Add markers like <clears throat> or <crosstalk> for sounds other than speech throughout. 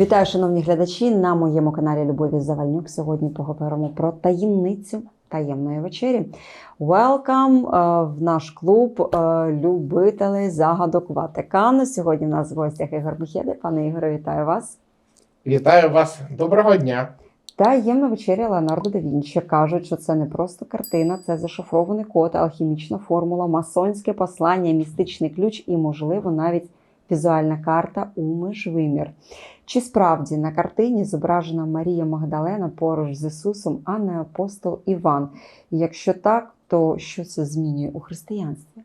Вітаю, шановні глядачі. На моєму каналі Любові Завальнюк. Сьогодні поговоримо про таємницю таємної вечері. Welcome е, в наш клуб е, любителей загадок Ватикану. Сьогодні в нас в гостях Ігор Михєди. Пане Ігоре, вітаю вас. Вітаю вас, доброго дня. Таємна вечеря Леонардо да Вінчі кажуть, що це не просто картина, це зашифрований код, алхімічна формула, масонське послання, містичний ключ і, можливо, навіть візуальна карта у межвимір. Чи справді на картині зображена Марія Магдалена поруч з Ісусом, а не апостол Іван? Якщо так, то що це змінює у християнстві?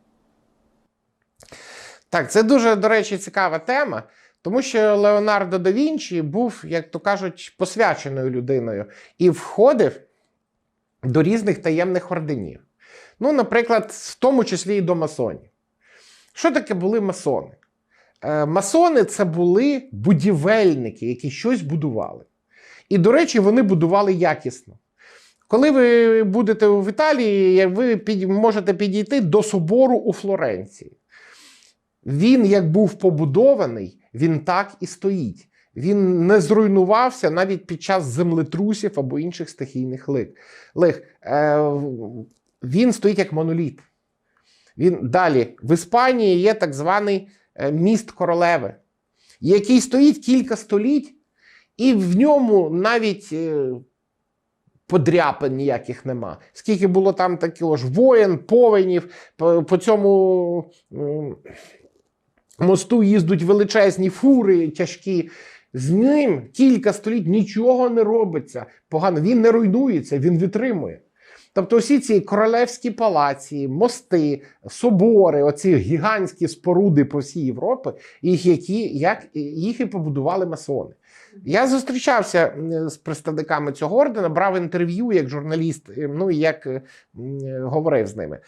Так, це дуже, до речі, цікава тема, тому що Леонардо да Вінчі був, як то кажуть, посвяченою людиною і входив до різних таємних орденів. Ну, наприклад, в тому числі і до масонів. Що таке були масони? Е, Масони це були будівельники, які щось будували. І, до речі, вони будували якісно. Коли ви будете в Італії, ви можете підійти до собору у Флоренції. Він, як був побудований, він так і стоїть. Він не зруйнувався навіть під час землетрусів або інших стихійних лих. Е, він стоїть як моноліт. Він далі в Іспанії є так званий міст королеви, який стоїть кілька століть, і в ньому навіть е, подряпин ніяких нема. Скільки було там такого ж воєн, повенів, по, по цьому мосту їздуть величезні фури тяжкі. З ним кілька століть нічого не робиться погано. Він не руйнується, він витримує. Тобто, всі ці королевські палаці, мости, собори, оці гігантські споруди по всій Європі, їх, які, як, їх і побудували масони. Я зустрічався з представниками цього ордена, брав інтерв'ю як журналіст, е, ну і як е, м, е, говорив з ними.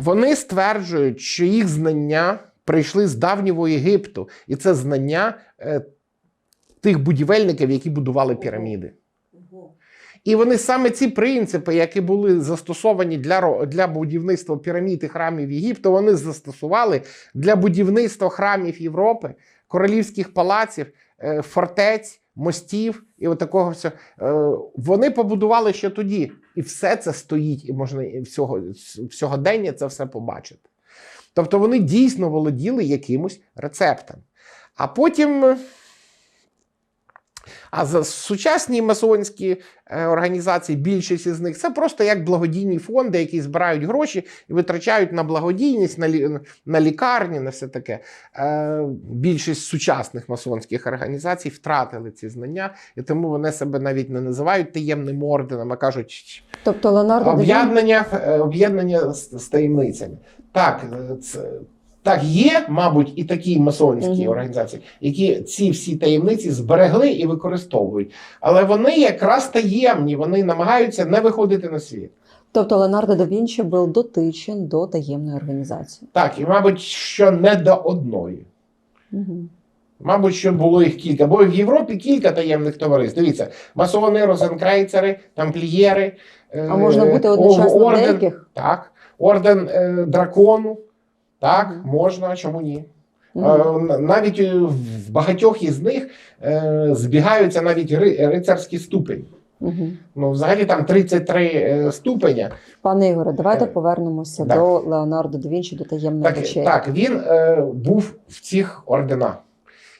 Вони стверджують, що їх знання прийшли з давнього Єгипту, і це знання е, тих будівельників, які будували піраміди. І вони саме ці принципи, які були застосовані для, для будівництва пірамід і храмів Єгипту, вони застосували для будівництва храмів Європи, королівських палаців, е, фортець, мостів і от всього. Е, Вони побудували ще тоді. І все це стоїть, і можна і всього, всьогодення це все побачити. Тобто вони дійсно володіли якимось рецептом. А потім. А за сучасні масонські е, організації, більшість із них це просто як благодійні фонди, які збирають гроші і витрачають на благодійність, на, лі, на лікарні, на все таке. Е, більшість сучасних масонських організацій втратили ці знання, і тому вони себе навіть не називають таємним орденом, а кажуть Тобто об'єднання, е, об'єднання з, таємницями. Так, це. Так, є, мабуть, і такі масонські Мгм. організації, які ці всі таємниці зберегли і використовують. Але вони якраз таємні, вони намагаються не виходити на світ. тобто Леонардо да Вінчі був дотичен до таємної організації. Так, і мабуть, що не до одної. Угу. Мабуть, що було їх кілька. Бо в Європі кілька таємних товариств. Дивіться, масони, розенкрейцери, тамплієри. е, А можна бути одночасно орден, деяких? Так. Орден е, дракону. Так, можна, чому ні? Е, навіть е, в багатьох із них е, збігаються навіть рицарські ступені. Угу. Ну, взагалі там 33 е, ступеня. Пане Ігоре, давайте повернемося да. до Леонардо да Вінчі, до таємної Так, вечері. так він е, був в цих орденах.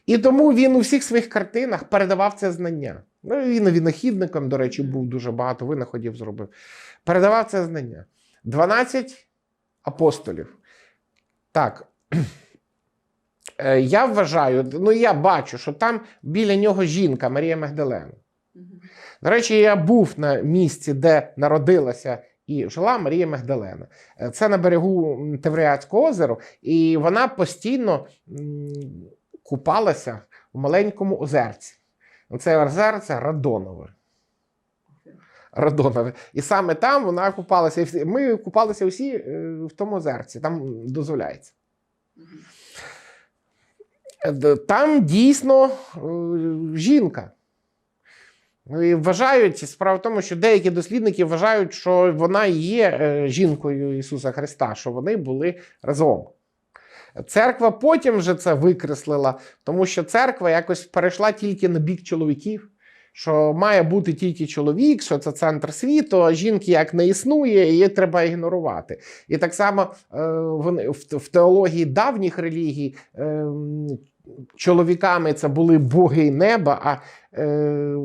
І тому він у всіх своїх картинах передавав це знання. Ну, він винахідником, до речі, був дуже багато винаходів зробив. Передавав це знання. 12 апостолів. Так. Е, Я вважаю, ну я бачу, що там біля нього жінка Марія Магдалена. До речі, я був на місці, де народилася і жила Марія Магдалена. Е, Це на берегу Тевріатського озера, і вона постійно купалася у маленькому озерці. Це озерце Радонове. Радонове. І саме там вона купалася. Ми купалися всі е, в тому озерці, там дозволяється. Е, Там дійсно е, жінка. Ну, І вважають, справа в тому, що деякі дослідники вважають, що вона є жінкою Ісуса Христа, що вони були разом. Церква потім вже це викреслила, тому що церква якось перейшла тільки на бік чоловіків. Що має бути тільки чоловік, що це центр світу, а жінки як не існує, її треба ігнорувати. І так само е, в теології давніх релігій е, чоловіками це були боги неба, а е,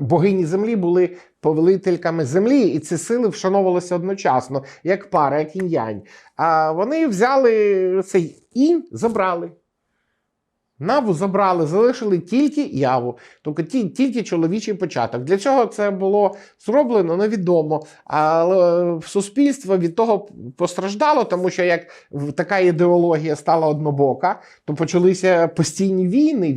богині землі були повелительками землі, і ці сили вшановувалися одночасно, як пара, як інь-янь. А вони взяли цей інь, забрали. Наву забрали, залишили тільки яву, тобто ті- тільки чоловічий початок. Для чого це було зроблено, невідомо. Але суспільство від того постраждало, тому що як така ідеологія стала однобока, то почалися постійні війни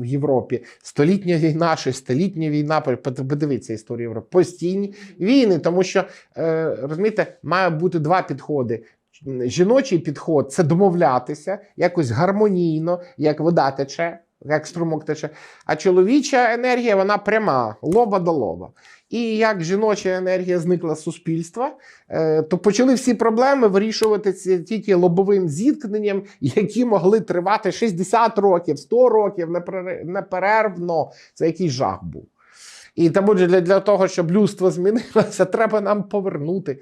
в Європі. Столітня війна, шестилітня війна. Под- Подивіться історію Європи. Постійні війни, тому що е, розумієте, має бути два підходи. Жіночий підход це домовлятися якось гармонійно, як вода тече, як струмок тече. А чоловіча енергія вона пряма, лоба до лоба. І як жіноча енергія зникла з суспільства, е, то почали всі проблеми вирішуватися тільки лобовим зіткненням, які могли тривати 60 років, 100 років неперервно. Це якийсь жах був. І тому для того, щоб людство змінилося, треба нам повернути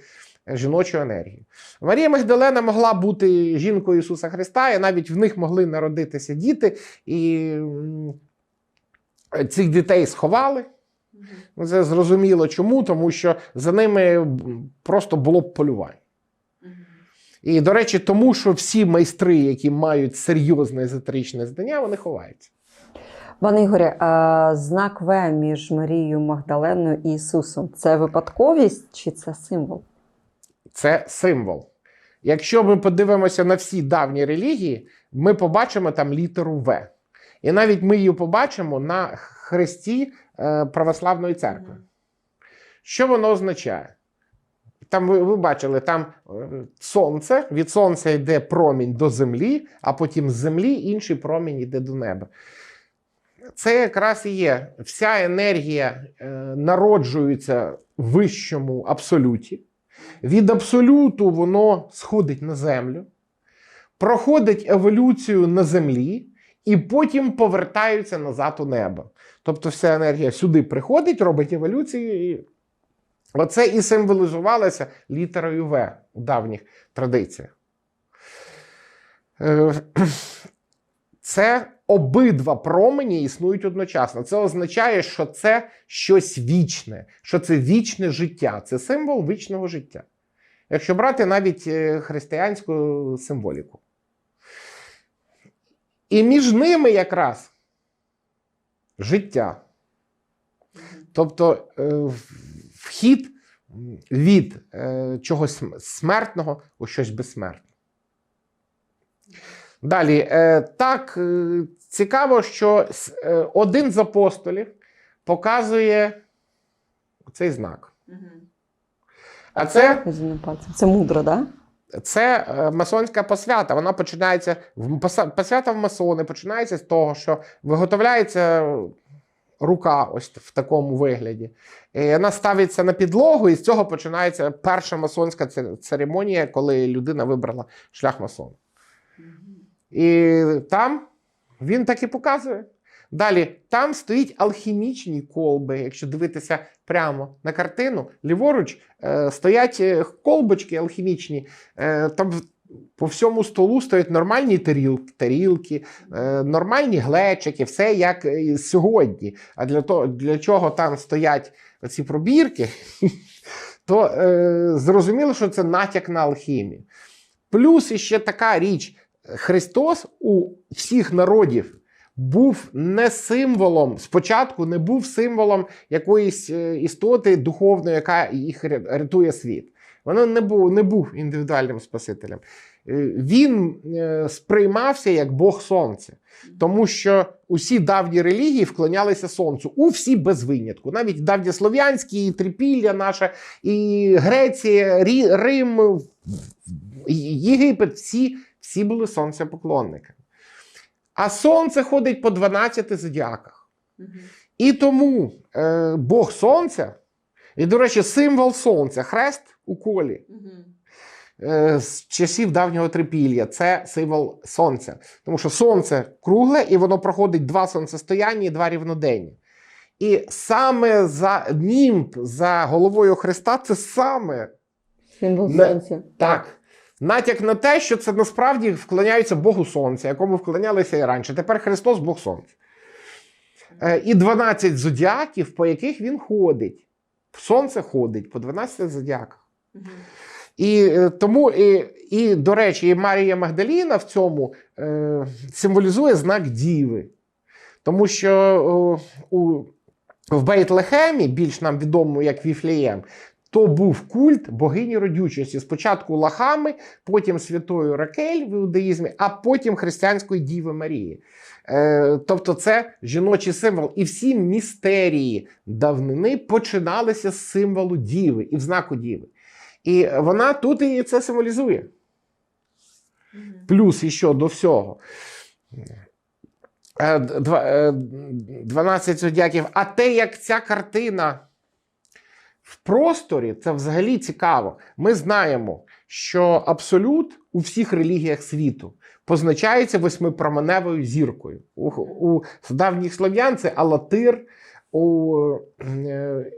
жіночу енергію. Марія Магдалена могла бути жінкою Ісуса Христа, і навіть в них могли народитися діти, і цих дітей сховали. Ну, Це зрозуміло чому, тому що за ними просто було б полювання. І, до речі, тому що всі майстри, які мають серйозне езотеричне знання, вони ховаються. Пане Ігорі, а знак В між Марією Магдаленою і Ісусом це випадковість чи це символ? Це символ. Якщо ми подивимося на всі давні релігії, ми побачимо там літеру В. І навіть ми її побачимо на хресті е, православної церкви. Що воно означає? Там ви, ви бачили, там е, сонце, від сонця йде промінь до землі, а потім з землі інший промінь йде до неба. Це якраз і є вся енергія е, народжується в вищому абсолюті. Від абсолюту воно сходить на землю, проходить еволюцію на землі і потім повертаються назад у небо. Тобто вся енергія сюди приходить, робить еволюцію. І... Оце і символізувалося літерою В у давніх традиціях. Е, <clears throat> Це обидва промені існують одночасно. Це означає, що це щось вічне, що це вічне життя, це символ вічного життя. Якщо брати навіть е, християнську символіку. І між ними якраз життя. Тобто е, вхід від е, чогось смертного у щось безсмертне. Далі, так цікаво, що е, один з апостолів показує цей знак. А це. Це мудро, так? Да? це е, масонська посвята. Вона починається посвята в масони починається з того, що виготовляється рука ось в такому вигляді. І вона ставиться на підлогу, і з цього починається перша масонська церемонія, коли людина вибрала шлях масона. І там він так і показує. Далі там стоїть алхімічні колби. Якщо дивитися прямо на картину, ліворуч е, стоять е, колбочки алхімічні. Е, там по всьому столу стоять нормальні тарілки, тарілки е, нормальні глечики, все як і сьогодні. А для, того, для чого там стоять ці пробірки, <laughs> то е, зрозуміло, що це натяк на алхімію. Плюс іще така річ: Христос у всіх народів був не символом, спочатку не був символом якоїсь е, істоти духовної, яка їх рятує світ. Воно не був, не був індивідуальним спасителем. Е, Він е, сприймався як Бог Сонця, тому що усі давні релігії вклонялися сонцю, у всі без винятку. Навіть давньослов'янські, і трипілля наша, і Греція, Рим, Єгипет, всі, всі були сонцепоклонниками. А сонце ходить по 12 зодіаках. І тому е, Бог Сонця, і, до речі, символ сонця, хрест у колі. е, з часів давнього трипілля. Це символ сонця. Тому що сонце кругле і воно проходить два сонцестояння і два рівноденні. І саме за німб за головою Христа це саме Символ Не- сонця. так. Натяк на те, що це насправді вклоняються Богу Сонця, якому вклонялися і раніше. Тепер Христос Бог Сонця. Е, І 12 зодіаків, по яких він ходить. Сонце ходить по 12 зодіаках. І е, тому, і, і, до речі, і Марія Магдаліна в цьому е, символізує знак Діви. Тому що о, у, в Бейтлехемі, більш нам відомо як Віфлеєм, то був культ богині родючості. Спочатку Лахами, потім святої Ракель в іудаїзмі, а потім християнської Діви Марії. Е, тобто це жіночий символ. І всі містерії давнини починалися з символу Діви і в знаку Діви. І вона тут і це символізує. Плюс іще до всього. Е, два- е, 12 зодіаків. А те, як ця картина в просторі, це взагалі цікаво. Ми знаємо, що абсолют у всіх релігіях світу позначається восьмипроменевою зіркою. У, у давніх слов'ян це Алатир, у, е,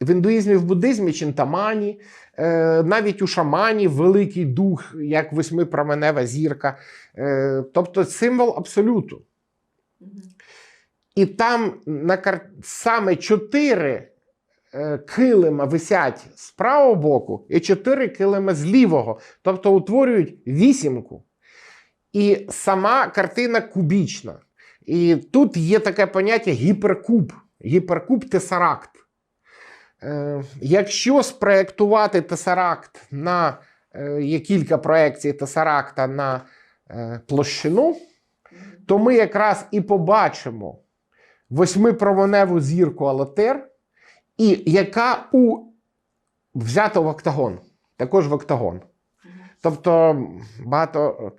в індуїзмі, в буддизмі Чінтамані, е, навіть у шамані великий дух, як восьмипроменева зірка. Е, тобто символ абсолюту. І там на кар... саме чотири килима висять з правого боку і чотири килима з лівого, тобто утворюють вісімку. І сама картина кубічна. І тут є таке поняття гіперкуб, гіперкуб тесаракт. Е, якщо спроєктувати тесаракт на е, є кілька проєкцій тесаракта на е, площину, то ми якраз і побачимо восьмипроменеву зірку Алатер, і яка у взята в октагон, також в октагон. Тобто багато,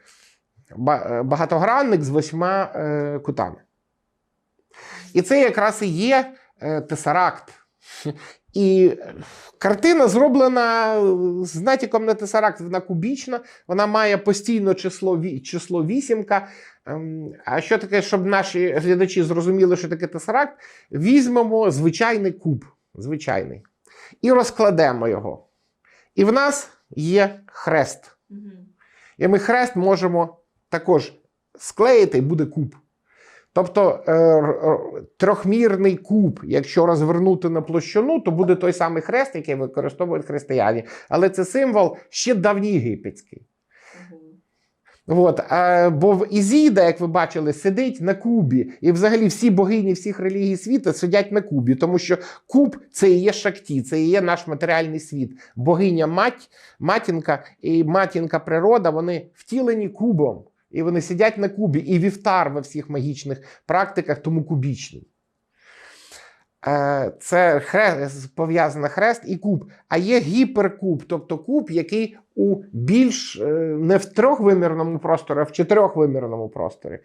багатогранник з восьма е, кутами. І це якраз і є е, тесаракт. І картина зроблена з натяком на тесаракт, вона кубічна, вона має постійно число, число вісімка. Ем, А що таке, щоб наші глядачі зрозуміли, що таке тесаракт, візьмемо звичайний куб, звичайний, і розкладемо його. І в нас є хрест. І ми хрест можемо також склеїти, і буде куб. Тобто е, трьохмірний куб, якщо розвернути на площину, то буде той самий хрест, який використовують християни. Але це символ ще давньєгипетський. От, бо в Ізіда, як ви бачили, сидить на кубі. І взагалі всі богині всіх релігій світу сидять на кубі, тому що куб це і є шакті, це і є наш матеріальний світ. Богиня мать, матінка і матінка природа, вони втілені кубом. І вони сидять на кубі. І вівтар во всіх магічних практиках, тому кубічний. Е, Це хрест, пов'язано хрест і куб. А є гіперкуб, тобто куб, який у більш е, не в трьохвимірному просторі, а в чотирьохвимірному просторі.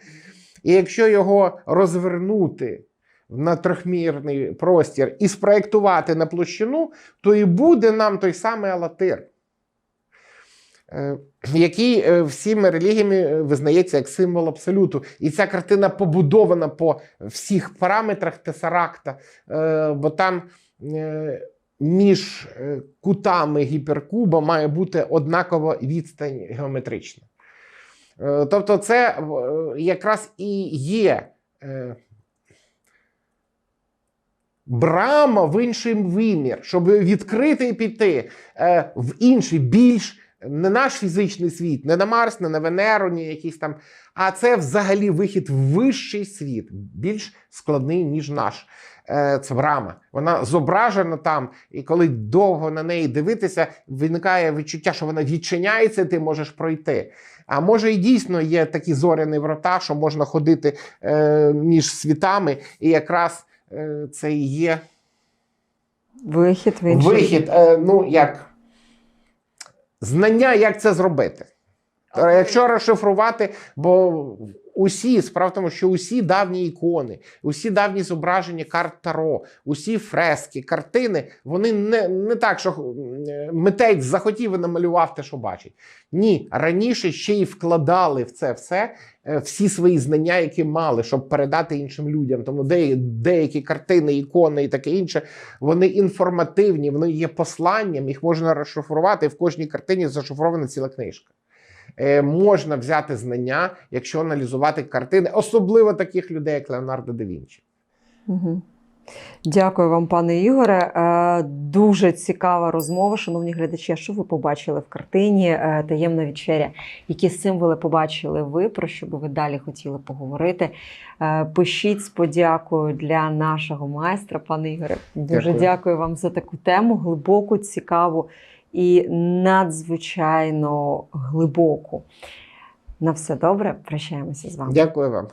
І якщо його розвернути на трьохмірний простір і спроєктувати на площину, то і буде нам той самий Алатир, який е, всіми релігіями е, визнається як символ абсолюту. І ця картина побудована по всіх параметрах тесаракта, е, бо там. е, між е, кутами гіперкуба має бути однакова відстань геометрична. Е, Тобто, це е, якраз і є е, брама в інший вимір, щоб відкрити і піти е, в інший, більш не наш фізичний світ, не на Марс, не на Венеру, ні якийсь там, а це взагалі вихід в вищий світ, більш складний, ніж наш. Е, Це брама. Вона зображена там, і коли довго на неї дивитися, виникає відчуття, що вона відчиняється, і ти можеш пройти. А може, і дійсно є такі зоряні врата, що можна ходити е, між світами, і якраз е, це і є Вихід в вихід, е, ну як знання, як це зробити. Е, Якщо розшифрувати, бо усі справа в тому, що усі давні ікони, усі давні зображення карт Таро, усі фрески, картини, вони не, не так, що митець захотів і намалював те, що бачить. Ні, раніше ще й вкладали в це все е, всі свої знання, які мали, щоб передати іншим людям. Тому де, деякі картини, ікони і таке інше, вони інформативні, вони є посланням, їх можна розшифрувати. В кожній картині зашифрована ціла книжка. Е, можна взяти знання, якщо аналізувати картини, особливо таких людей, як Леонардо да Вінчі. Угу. Дякую вам, пане Ігоре. Е, Дуже цікава розмова, шановні глядачі. Що ви побачили в картині е, Таємна вечеря? Які символи побачили ви, про що би ви далі хотіли поговорити? Е, Пишіть з подякою для нашого майстра, пане Ігоре. Дуже Дякую. дякую вам за таку тему, глибоку, цікаву і надзвичайно глибоку. На все добре, прощаємося з вами. Дякую вам.